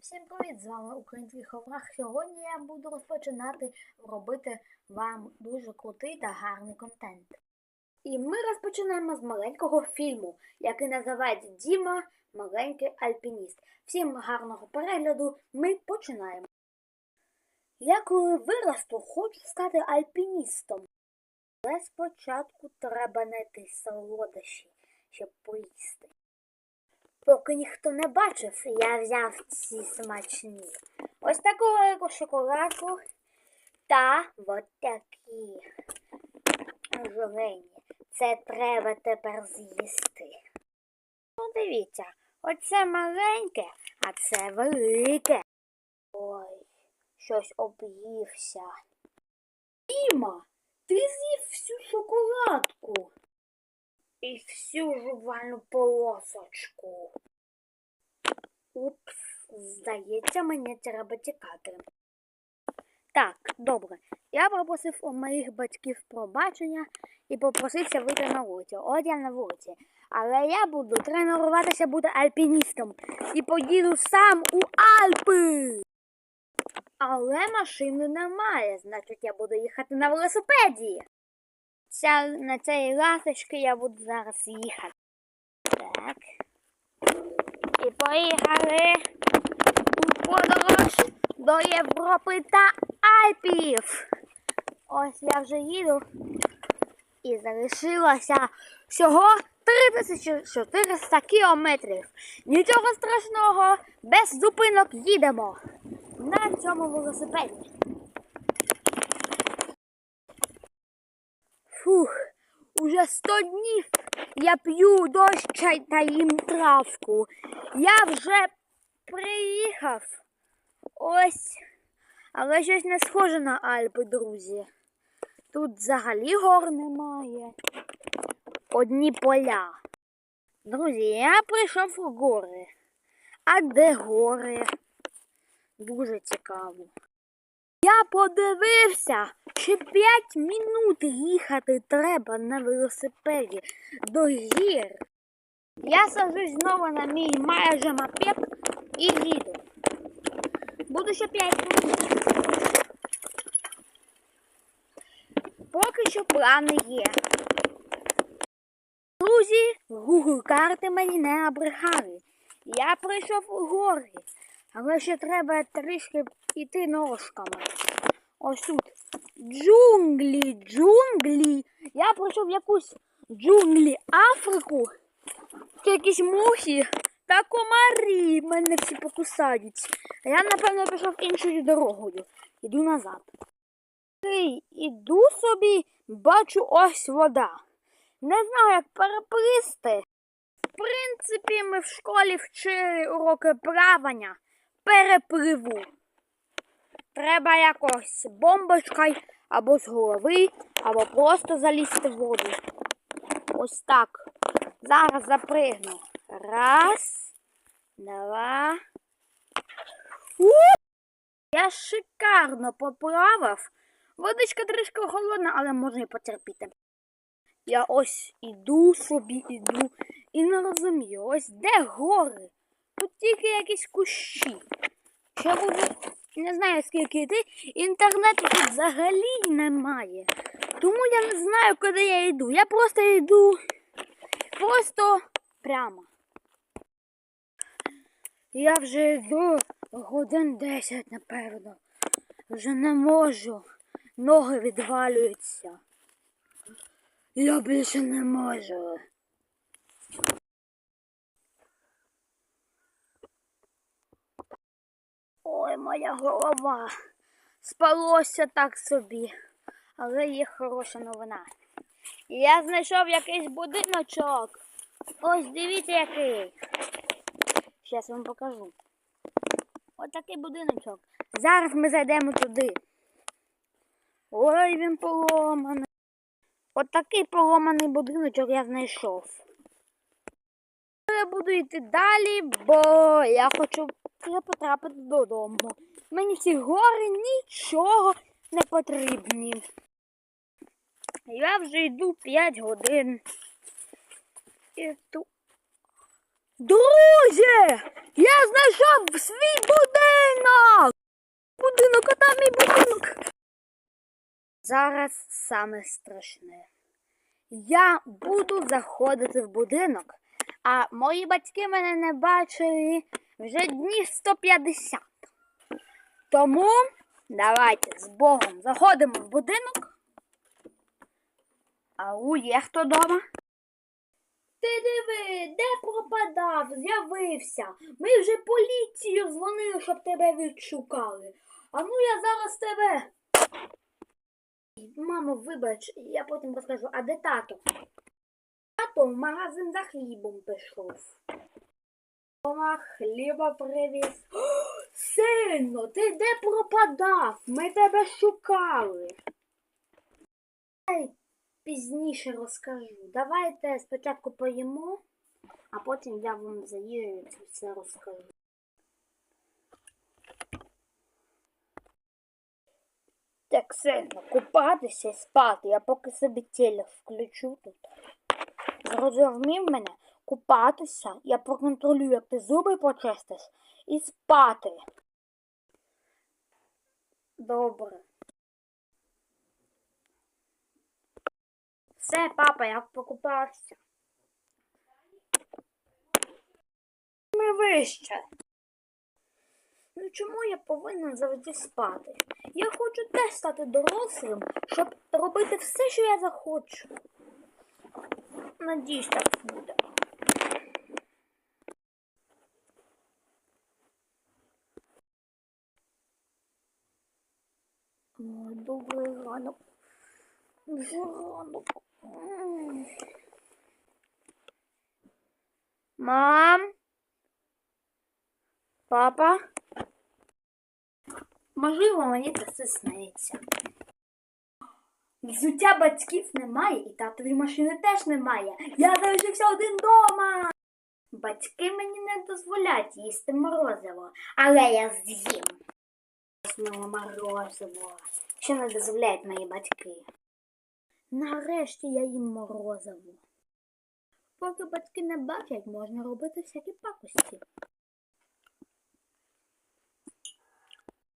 Всім привіт! З вами Український Ховрах. Сьогодні я буду розпочинати робити вам дуже крутий та гарний контент. І ми розпочинаємо з маленького фільму, який називається Діма Маленький альпініст. Всім гарного перегляду. Ми починаємо. Я коли виросту, хочу стати альпіністом. Але спочатку треба знайти солодощі, щоб поїсти. Поки ніхто не бачив, я взяв ці смачні. Ось таку шоколадку та от такі жовені. Це треба тепер з'їсти. Ну, дивіться, оце маленьке, а це велике. Ой, щось об'ївся. Діма, ти з'їв всю шоколадку і всю жувальну полосочку. Упс, здається, мені треба тікати. Так, добре. Я попросив у моїх батьків пробачення і попросився вийти на вулицю. От я на вулиці. Але я буду тренуватися бути альпіністом і поїду сам у Альпи. Але машини немає, значить я буду їхати на велосипеді. Ця, на цій ласочці я буду зараз їхати. Так. І поїхали у подорож до Європи та Альпів. Ось я вже їду. І залишилося всього 3400 кілометрів. Нічого страшного, без зупинок їдемо на цьому велосипеді. Фух, уже сто днів я п'ю дощ чай та їм травку. Я вже приїхав. Ось. Але щось не схоже на Альпи, друзі. Тут взагалі гор немає. Одні поля. Друзі, я прийшов у гори. А де гори? Дуже цікаво. Я подивився, що 5 минут їхати треба на велосипеді до гір. Я сажусь знову на мій майже мопед і їду. Буду ще 5 минут. Поки що плани є. Друзі, Google карти мені не обрехали. Я прийшов у гори, але ще треба трішки йти ножками. Ось тут джунглі, джунглі. Я пройшов якусь джунглі Африку. Це якісь мухи та комарі мене всі покусають. А я, напевно, пішов іншою дорогою. Іду назад. Іду собі, бачу ось вода. Не знаю, як переплисти. В принципі, ми в школі вчили уроки плавання. Перепливу. Треба якось бомбочкою або з голови, або просто залізти в воду. Ось так. Зараз запригну. Раз, два. У! Я шикарно поплавав. Водичка трішки холодна, але можна і потерпіти. Я ось іду собі, іду і не розумію, ось де гори? Тут тільки якісь кущі. Ще буду, не знаю скільки йти, інтернету тут взагалі немає. Тому я не знаю, куди я йду. Я просто йду просто прямо. Я вже йду годин 10, напевно. Вже не можу. Ноги відвалюються. Я більше не можу. Ой, моя голова. Спалося так собі. Але є хороша новина. Я знайшов якийсь будиночок. Ось дивіться який. Зараз вам покажу. Ось такий будиночок. Зараз ми зайдемо туди. Ой, він поломаний. От такий поломаний будиночок я знайшов. Я буду йти далі, бо я хочу вже потрапити додому. Мені ці гори нічого не потрібні. Я вже йду 5 годин. І ту... Друзі! Я знайшов свій будинок! Будинок, а там мій будинок. Зараз саме страшне. Я буду заходити в будинок, а мої батьки мене не бачили вже днів 150. Тому давайте з Богом заходимо в будинок. Ау, є хто дома? Ти диви, де пропадав, з'явився. Ми вже поліцію дзвонили, щоб тебе відшукали. А ну я зараз тебе. Мамо, вибач, я потім розкажу, а де тато? Тато в магазин за хлібом пішов. Дома хліба привіз. О, сильно, ти де пропадав? Ми тебе шукали. Ей, пізніше розкажу. Давайте спочатку поїмо, а потім я вам за їжею все розкажу. Так сильно купатися і спати. Я поки собі телек включу тут. Зрозумів мене? Купатися, я проконтролюю, як ти зуби почистиш, і спати. Добре. Все, папа, я покупався. Ми вище. Ну чому я повинен завжди спати? Я хочу теж стати дорослим, щоб робити все, що я захочу. Надіюсь, так буде. Добрий ранок. Вже ранок. Мам? Папа? Можливо, мені це все сниться. Взуття батьків немає, і татової машини теж немає. Я залишився один дома. Батьки мені не дозволять їсти морозиво, але я з'їм. Моє морозиво. Що не дозволяють мої батьки. Нарешті я їм морозиво. Поки батьки не бачать, можна робити всякі пакості.